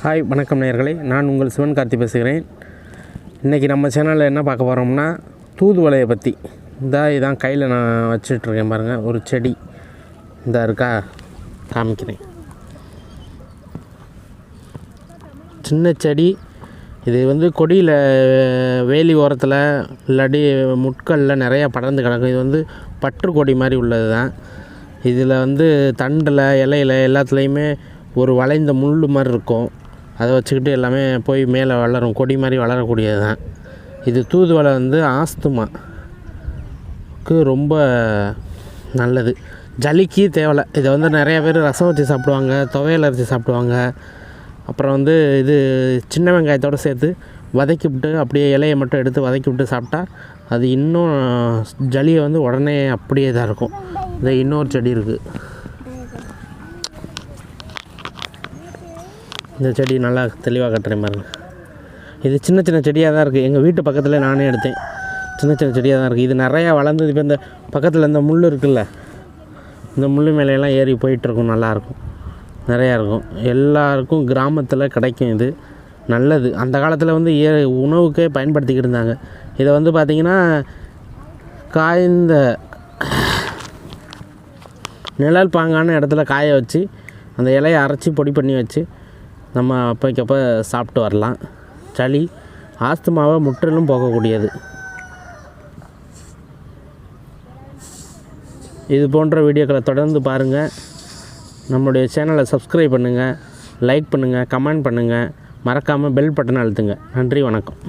Hi வணக்கம் நேயர்களே. நான் உங்கள் சிவன் கார்த்தி பேசுகிறேன். இன்றைக்கி நம்ம சேனலில் என்ன பார்க்க போகிறோம்னா தூதுவளையை பற்றி இந்த இதான் கையில் நான் வச்சிட்ருக்கேன் பாருங்கள் ஒரு செடி. இந்த இருக்கா? காமிக்கிறேன். சின்ன செடி. இது வந்து கொடியில் வேலி ஓரத்தில் இல்லாட்டி முட்களில் நிறையா படர்ந்து கிடக்கும். இது வந்து பற்று கொடி மாதிரி உள்ளது தான் இதில் வந்து தண்டில் இலையில எல்லாத்துலேயுமே ஒரு வளைந்த முள் மாதிரி இருக்கும். அதை வச்சுக்கிட்டு எல்லாமே போய் மேலே வளரும் கொடி மாதிரி வளரக்கூடியது தான் இது தூதுவளை வந்து ஆஸ்துமாக்கு ரொம்ப நல்லது. ஜலிக்கு தேவலை. இதை வந்து நிறைய பேர் ரசம் வச்சு சாப்பிடுவாங்க துவையல் அரைச்சி சாப்பிடுவாங்க. அப்புறம் வந்து இது சின்ன வெங்காயத்தோடு சேர்த்து வதக்கி விட்டு அப்படியே இலையை மட்டும் எடுத்து வதக்கி விட்டு சாப்பிட்டா அது இன்னும் ஜலியை வந்து உடனே அப்படியே இதாக இருக்கும். இந்த இன்னொரு செடி இருக்குது இந்த செடி நல்லா தெளிவாக கட்டுறேன் பாருங்கள் இது சின்ன சின்ன செடியாக தான் இருக்குது எங்கள் வீட்டு பக்கத்தில் நானே எடுத்தேன். சின்ன சின்ன செடியாக தான் இருக்குது இது நிறையா வளர்ந்தது. இப்போ இந்த பக்கத்தில் இந்த முள் இருக்குல்ல இந்த முள் மேலையெல்லாம் ஏறி போயிட்டுருக்கும் நல்லாயிருக்கும் நிறையா இருக்கும். எல்லாருக்கும் கிராமத்தில் கிடைக்கும் இது. நல்லது. அந்த காலத்தில் வந்து ஏ உணவுக்கே பயன்படுத்திக்கிட்டு இருந்தாங்க. இதை வந்து பார்த்திங்கன்னா காய்ந்த நிழல் பாங்கான இடத்துல காய வச்சு அந்த இலையை அரைச்சி பொடி பண்ணி வச்சு நம்ம அப்போக்கப்போ சாப்பிட்டு வரலாம். சளி ஆஸ்துமாவை முற்றிலும் போகக்கூடியது இது போன்ற வீடியோக்களை தொடர்ந்து பாருங்கள் நம்மளுடைய சேனலை சப்ஸ்கிரைப் பண்ணுங்கள் லைக் பண்ணுங்கள் கமெண்ட் பண்ணுங்கள் மறக்காமல் பெல் பட்டனை அழுத்துங்க. நன்றி வணக்கம்.